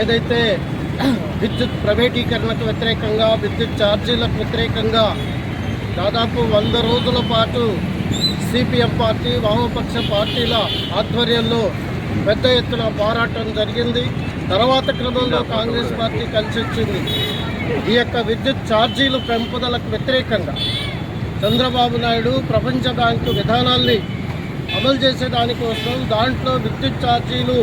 ఏదైతే విద్యుత్ ప్రైవేటీకరణకు వ్యతిరేకంగా విద్యుత్ ఛార్జీలకు వ్యతిరేకంగా దాదాపు వంద రోజుల పాటు సిపిఎం పార్టీ వామపక్ష పార్టీల ఆధ్వర్యంలో పెద్ద ఎత్తున పోరాటం జరిగింది. తర్వాత క్రమంలో కాంగ్రెస్ పార్టీ కలిసి వచ్చింది. ఈ యొక్క విద్యుత్ ఛార్జీలు పెంపుదలకు వ్యతిరేకంగా చంద్రబాబు నాయుడు ప్రపంచ బ్యాంకు విధానాల్ని అమలు చేసేదానికోసం దాంట్లో విద్యుత్ ఛార్జీలు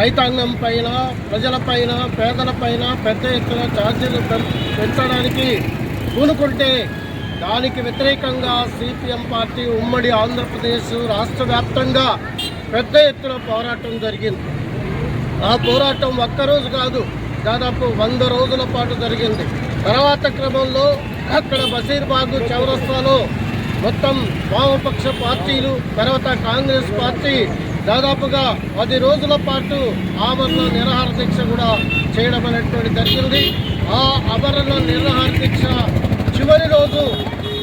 రైతాంగం పైన ప్రజలపైన పేదలపైన పెద్ద ఎత్తున ఛార్జీలు పెంచడానికి పూనుకుంటే దానికి వ్యతిరేకంగా సిపిఎం పార్టీ ఉమ్మడి ఆంధ్రప్రదేశ్ రాష్ట్ర వ్యాప్తంగా పెద్ద ఎత్తున పోరాటం జరిగింది. ఆ పోరాటం ఒక్కరోజు కాదు దాదాపు వంద రోజుల పాటు జరిగింది. తర్వాత క్రమంలో అక్కడ బషీర్బాగ్ చౌరస్తాలో మొత్తం వామపక్ష పార్టీలు తర్వాత కాంగ్రెస్ పార్టీ దాదాపుగా పది రోజుల పాటు ఆమరణ నిరాహార దీక్ష కూడా చేయడం అనేటువంటి జరిగింది. ఆ ఆమరణ నిరాహార దీక్ష చివరి రోజు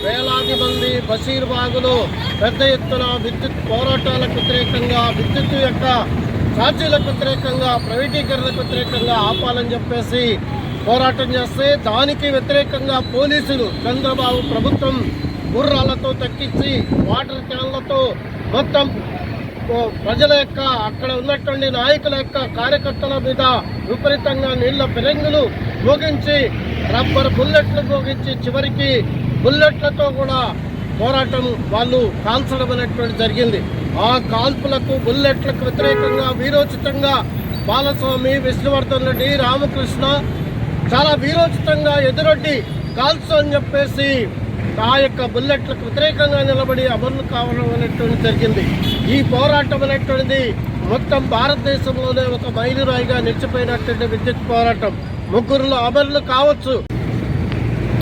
వేలాది మంది బషీర్బాగులో పెద్ద ఎత్తున విద్యుత్ పోరాటాలకు వ్యతిరేకంగా విద్యుత్ యొక్క ఛార్జీలకు వ్యతిరేకంగా ప్రైవేటీకరణకు వ్యతిరేకంగా ఆపాలని చెప్పేసి పోరాటం చేస్తే దానికి వ్యతిరేకంగా పోలీసులు చంద్రబాబు ప్రభుత్వం గుర్రాలతో తక్కించి వాటర్ క్యాన్లతో మొత్తం ప్రజల యొక్క అక్కడ ఉన్నటువంటి నాయకుల యొక్క కార్యకర్తల మీద విపరీతంగా నీళ్ళ పెరంగులు మోగించి రబ్బర్ బుల్లెట్లు మోగించి చివరికి బుల్లెట్లతో కూడా పోరాటం వాళ్ళు కాల్చడం అనేటువంటి జరిగింది. ఆ కాల్పులకు బుల్లెట్లకు వ్యతిరేకంగా వీరోచితంగా బాలస్వామి విష్ణువర్ధన్ రెడ్డి రామకృష్ణ చాలా వీరోచితంగా ఎదురొడ్డి కాల్చు అని చెప్పేసి ఆ యొక్క బుల్లెట్లకు వ్యతిరేకంగా నిలబడి అమరులు కావడం అనేటువంటి జరిగింది. ఈ పోరాటం అనేటువంటిది మొత్తం భారతదేశంలోనే ఒక మైలురాయిగా నిలిచిపోయినటువంటి విద్యుత్ పోరాటం. ముగ్గురులో అమరులు కావచ్చు.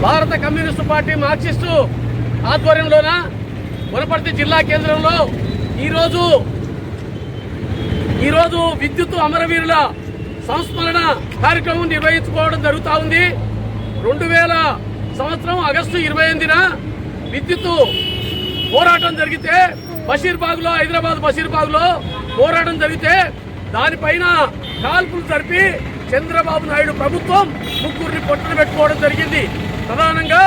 భారత కమ్యూనిస్టు పార్టీ మార్క్సిస్టు ఆధ్వర్యంలోన? వనపర్తి జిల్లా కేంద్రంలో ఈరోజు ఈరోజు విద్యుత్ అమరవీరుల సంస్మరణ కార్యక్రమం నిర్వహించుకోవడం జరుగుతూ ఉంది. రెండు వేల సంవత్సరం ఆగస్టు ఇరవై ఎనిమిదిన విద్యుత్ పోరాటం జరిగితే బషీర్బాగ్లో హైదరాబాద్ బషీర్బాగ్లో పోరాటం జరిగితే దానిపైన కాల్పులు జరిపి చంద్రబాబు నాయుడు ప్రభుత్వం ముగ్గురిని పొట్టన పెట్టుకోవడం జరిగింది. ప్రధానంగా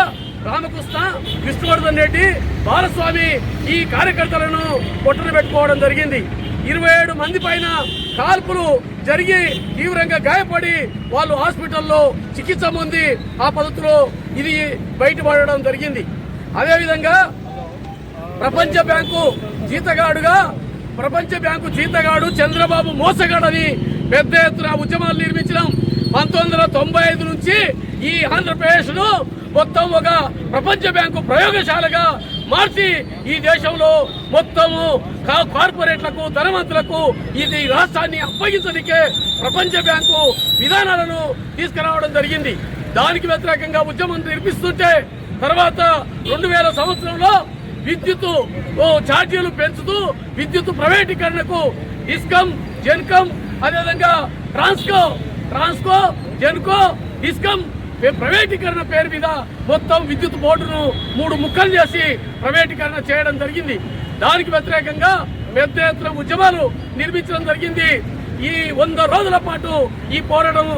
రామకృష్ణ విష్ణువర్ధన్ రెడ్డి బాలస్వామి ఈ కార్యకర్తలను పొట్టన పెట్టుకోవడం జరిగింది. ఇరవై ఏడు మంది పైన కాల్పులు జరిగి తీవ్రంగా గాయపడి వాళ్ళు హాస్పిటల్లో చికిత్స పొంది ఆ పద్ధతిలో ఇది బయటపడడం జరిగింది. అదేవిధంగా ప్రపంచ బ్యాంకు జీతగాడుగా ప్రపంచ బ్యాంకు జీతగాడు చంద్రబాబు మోసగాడని పెద్ద ఎత్తున ఉద్యమాలు నిర్మించడం పంతొమ్మిది తొంభై ఐదు నుంచి ఈ ఆంధ్రప్రదేశ్ను మొత్తం ఒక ప్రపంచ బ్యాంకు ప్రయోగశాలగా మార్చి ఈ దేశంలో మొత్తము కా- కార్పొరేట్లకు ధనవంతులకు ఇది రాష్ట్రాన్ని అప్పగించడానికే ప్రపంచ బ్యాంకు విధానాలను తీసుకురావడం జరిగింది. దానికి వ్యతిరేకంగా ఉద్యమం నిర్మిస్తుంటే తర్వాత రెండు వేల సంవత్సరంలో విద్యుత్ ఛార్జీలు పెంచుతూ విద్యుత్ ప్రైవేటీకరణకు ఇస్కమ్ జెన్కమ్ అదేవిధంగా ట్రాన్స్కో ట్రాన్స్కో జెన్కో ఇస్కమ్ ప్రైవేటీకరణ పేరు మీద మొత్తం విద్యుత్ బోర్డును మూడు ముక్కలు చేసి ప్రైవేటీకరణ చేయడం జరిగింది. దానికి వ్యతిరేకంగా పెద్ద ఎత్తున ఉద్యమాలు నిర్మించడం జరిగింది. ఈ వంద రోజుల పాటు ఈ పోరాటం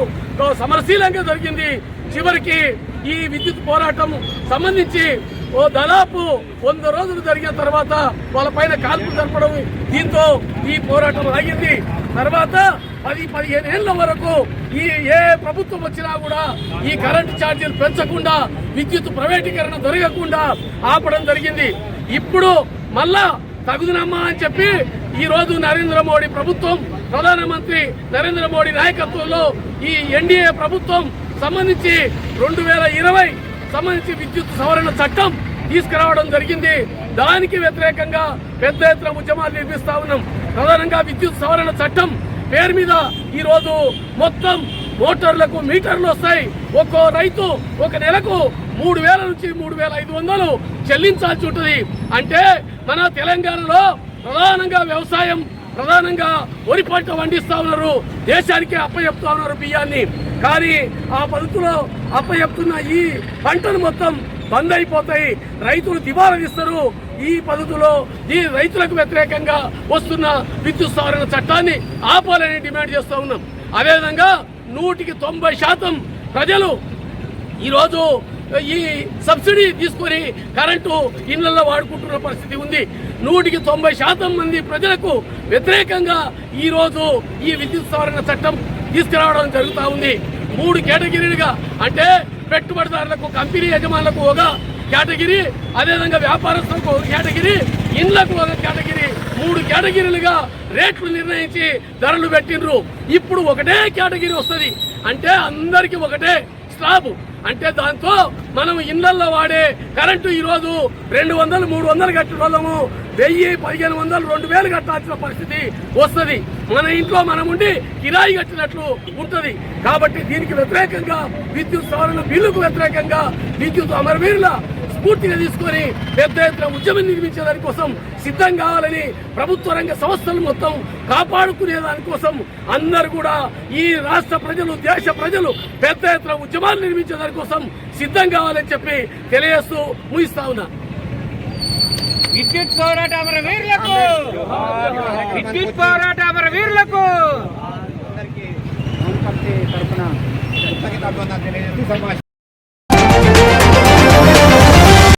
సమరశీలంగా జరిగింది. చివరికి ఈ విద్యుత్ పోరాటం సంబంధించి ఓ దాదాపు వంద రోజులు జరిగిన తర్వాత వాళ్ళ పైన కాల్పులు జరపడం దీంతో ఈ పోరాటం ఆగింది. తర్వాత పది పదిహేను ఏళ్ళ వరకు ఈ ఏ ప్రభుత్వం వచ్చినా కూడా ఈ కరెంటు ఛార్జీలు పెంచకుండా విద్యుత్ ప్రైవేటీకరణ జరగకుండా ఆపడం జరిగింది. ఇప్పుడు మళ్ళా తగుదనమ్మా అని చెప్పి ఈ రోజు నరేంద్ర మోడీ ప్రభుత్వం ప్రధానమంత్రి నరేంద్ర మోడీ నాయకత్వంలో ఈ ఎన్డీఏ ప్రభుత్వం సంబంధించి రెండు వేల ఇరవై సంబంధించి విద్యుత్ సవరణ చట్టం తీసుకురావడం జరిగింది. దానికి వ్యతిరేకంగా పెద్ద ఎత్తున ఉద్యమాలు నిర్మిస్తా ఉన్నాం. ప్రధానంగా విద్యుత్ సవరణ చట్టం పేరు మీద ఈ రోజు మొత్తం మోటార్లకు మీటర్లు వస్తాయి. ఒక్కో రైతు ఒక నెలకు మూడు వేల నుంచి మూడు వేల ఐదు వందలు చెల్లించాల్సి ఉంటుంది. అంటే మన తెలంగాణలో ప్రధానంగా వ్యవసాయం ప్రధానంగా వరి పంట పండిస్తా ఉన్నారు. దేశానికి అప్పచెప్తా ఉన్నారు బియ్యాన్ని. కానీ ఆ పద్ధతిలో అప్పచెప్తున్న ఈ పంటలు మొత్తం బంద్ అయిపోతాయి. రైతులు దివాలా తీస్తారు. ఈ పద్ధతిలో ఈ రైతులకు వ్యతిరేకంగా వస్తున్న విద్యుత్ సవరణ చట్టాన్ని ఆపాలని డిమాండ్ చేస్తూ ఉన్నాం. అదేవిధంగా నూటికి తొంభై శాతం ప్రజలు ఈరోజు ఈ సబ్సిడీ తీసుకొని కరెంటు ఇళ్ళలో వాడుకుంటున్న పరిస్థితి ఉంది. నూటికి తొంభై శాతం మంది ప్రజలకు వ్యతిరేకంగా ఈరోజు ఈ విద్యుత్ సవరణ చట్టం తీసుకురావడం జరుగుతూ ఉంది. మూడు కేటగిరీలుగా అంటే పెట్టుబడిదారులకు కంపెనీ యజమానులకు ఒక కేటగిరీ అదేవిధంగా వ్యాపారస్తులకు ఒక కేటగిరీ ఇండ్లకు ఒక కేటగిరీ. మూడు కేటగిరీలుగా రేట్లు నిర్ణయించి ధరలు పెట్టిండ్రు. ఇప్పుడు ఒకటే కేటగిరీ వస్తుంది. అంటే అందరికీ ఒకటే స్లాబ్. అంటే దాంతో మనం ఇళ్ళలో వాడే కరెంటు ఈరోజు రెండు వందలు మూడు వందలు కట్టిన వాళ్ళము. వెయ్యి పదిహేను వందలు రెండు వేలు కట్టాల్సిన పరిస్థితి వస్తుంది. మన ఇంట్లో మనం ఉండి కిరాయి కట్టినట్లు ఉంటుంది. కాబట్టి దీనికి వ్యతిరేకంగా విద్యుత్ సవరణ బిల్లుకు వ్యతిరేకంగా విద్యుత్ అమరవీరుల స్ఫూర్తిగా తీసుకొని పెద్ద ఎత్తున ఉద్యమం నిర్మించే దానికోసం సిద్ధం కావాలని ప్రభుత్వ రంగ సంస్థలు మొత్తం కాపాడుకునే దానికోసం అందరు కూడా ఈ రాష్ట్ర ప్రజలు దేశ ప్రజలు పెద్ద ఎత్తున ఉద్యమాలు నిర్మించే దానికోసం సిద్ధం కావాలని చెప్పి తెలియజేస్తూ ముగిస్తా ఉన్నా. విద్యుత్ పోరాట అమర వీరులకు! విద్యుత్ పోరాట అమర వీరులకు తరఫున తెలియజేస్తూ